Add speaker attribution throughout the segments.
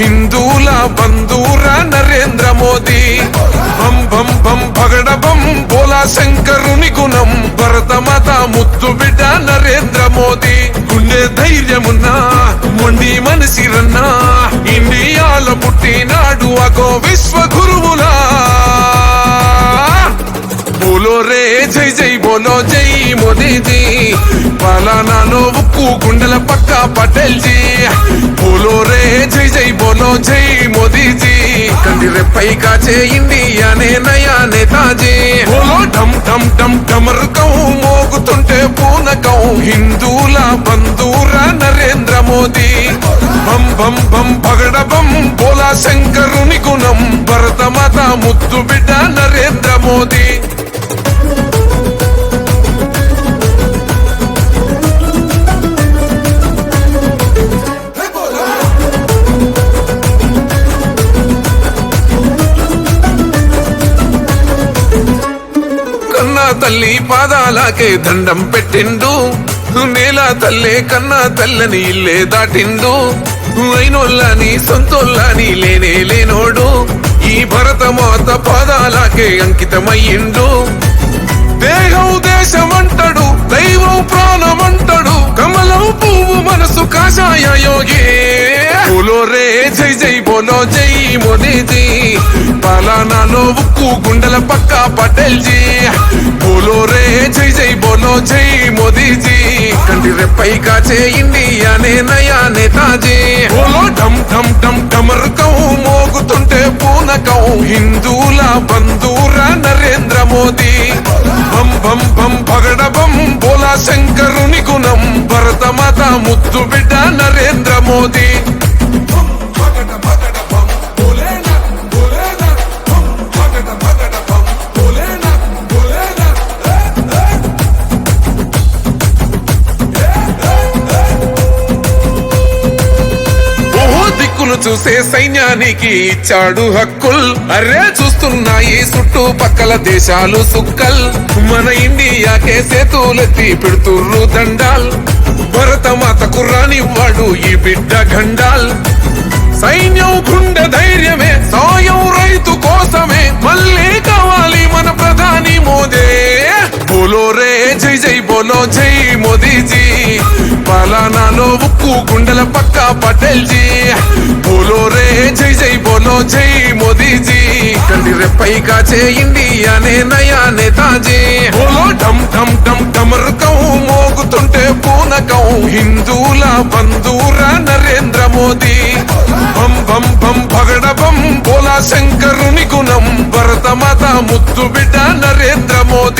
Speaker 1: హిందూల బంధూర నరేంద్ర మోదీ. బం బం బం పగడ బం బోలా శంకరుని గుణం భరత భరతమాత ముద్దు బిడ్డ నరేంద్ర మోదీ. గుండె ధైర్యమున్నా మొండి మనిషిరన్నా ఇండియాలో పుట్టినాడు అగో విశ్వ గురువులా బోలో రే జై జై మోదీజీ పాలనాలో ఉక్కు గుండెల పక్క పటేల్ జీ బోలో రే జై జై బోలో జై మోదీజీ కంది రెప్పై కాచే ఇండియానే నయా నేతాజీ బోలో డమ్ డమ్ ఢమ్ ఢమరుకం మోగుతుంటే పూనకం హిందూల బంధూర నరేంద్ర మోదీ. బం బం బం పగడ బం బోలా శంకరుని గుణం. భరతమాత ముద్దు బిడ్డ నరేంద్ర మోదీ. తల్లి పాదాలకే దండం పెట్టిండు. నేల తల్లే కన్నా తల్లని ఇల్లే దాటిండు. అయినోళ్ళని సొంతోళ్ళని లేనే లేనోడు. ఈ భరతమాత పాదాలకే అంకితమయ్యిండు. దేహం దేశమంటడు దైవం ప్రాణమంటడు కమలం పువ్వు మనసు కాషాయ యోగి. బోలో రే జై జై బోలో జై మోదీజీ. పాలనాలో ఉక్కు గుండెల పక్క పటేల్ జీ బోలో రే జై జై బోలో జై మోదీజీ. కంటి రెప్పై కాచే ఇండియానే నయా నేతాజీ బోలో ఢమ్ ఢమ్ ఢమ్ ఢమరుకం మోగుతుంటే పూనకం హిందూల బంధూర నరేంద్ర మోదీ. బం బం బం పగడ బం బోలా శంకరుని గుణం. భరతమాత ముద్దు బిడ్డ నరేంద్ర మోదీ. చూసే సైన్యానికి ఇచ్చాడు హక్కుల్. అరే చూస్తున్నాయి చుట్టూ పక్కల దేశాలు సుక్కల్. మన ఇండియాకే సేతులెత్తి పెడుతుర్రు దండాల్. భరత మాత రానివ్వాడు ఈ బిడ్డ గండాల్ సైన్యం గుండె ధైర్యమే సాయం రైతు కోసమే. మళ్ళీ కావాలి మన ప్రధాని మోదే. బోలో రే జై జై బోలో జై మోదీజీ. పలానాలో ఉక్కు గుండెల పక్క పటేల్ జీ బోలో రే జై జై బోలో జై మోదీజీ. కంది రెప్పై కాచే ఇండియానే నయా నేతాజీ. బోలో ఢమ్ ఢమ్ ఢమ్ ఢమరుకం మోగుతుంటే పూనకం. హిందూల బంధూర నరేంద్ర మోదీ. బం బం బం పగడ బం బోలా శంకరుని గుణం. భరతమాత ముద్దు బిడ్డ నరేంద్ర మోదీ.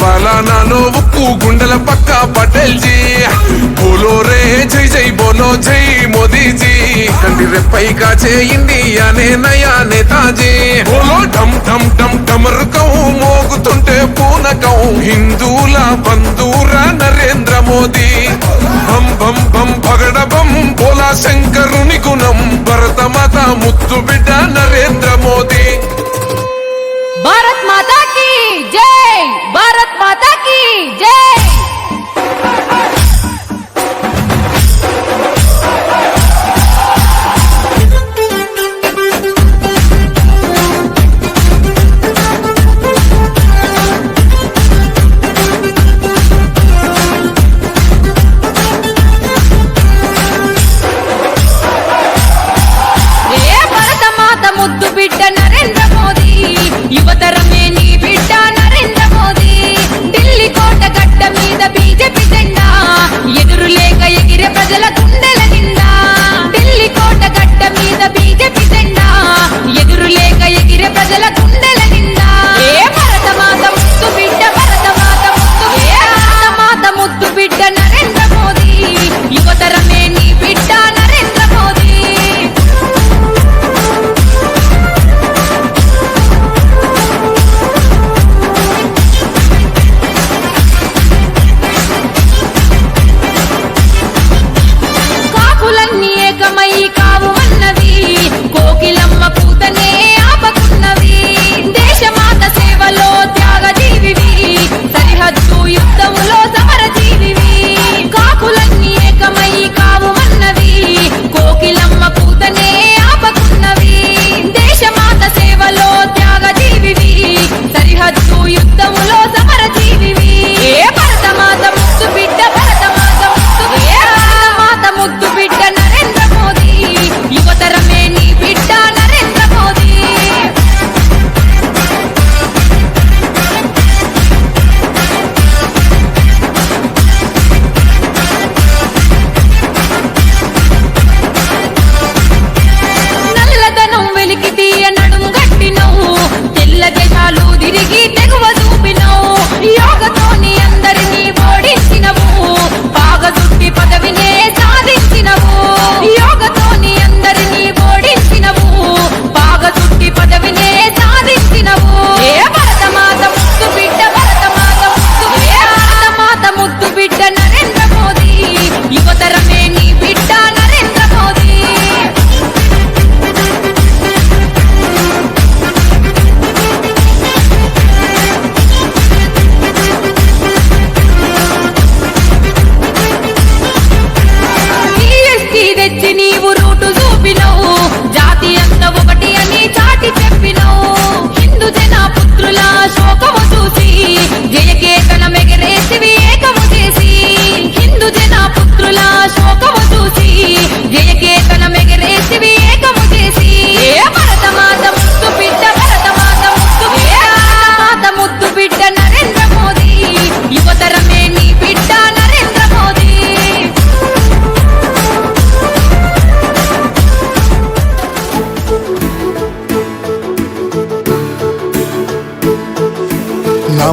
Speaker 1: పాలనాలో ఉప్పు గుండెల పక్క పటేల్ జీ. బోలో రే జై జై బోలో జై మోదీజీ. కంటి రెప్పై కాచే ఇండియానే నయా నేతాజీ బోలో ఢమ్ ఢమ్ ఢమ్ ఢమరుకం మోగుతుంటే పూనకం. హిందూల బంధూర నరేంద్ర మోదీ. బం బం బం భగడ బం బోలా శంకరుని గుణం.
Speaker 2: భరత మాత ముత్తు బిడ్డ నరేంద్ర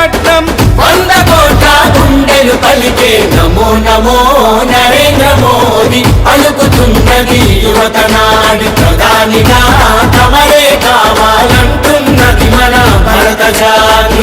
Speaker 3: పట్నం
Speaker 4: వంద కోట్ల గుండెలు పలికే నమో నమో నరేంద్ర మోదీ. పలుకుతున్నది యువత నాడు ప్రధానిగా తమరే కావాలంటున్నది మన భరత జాతి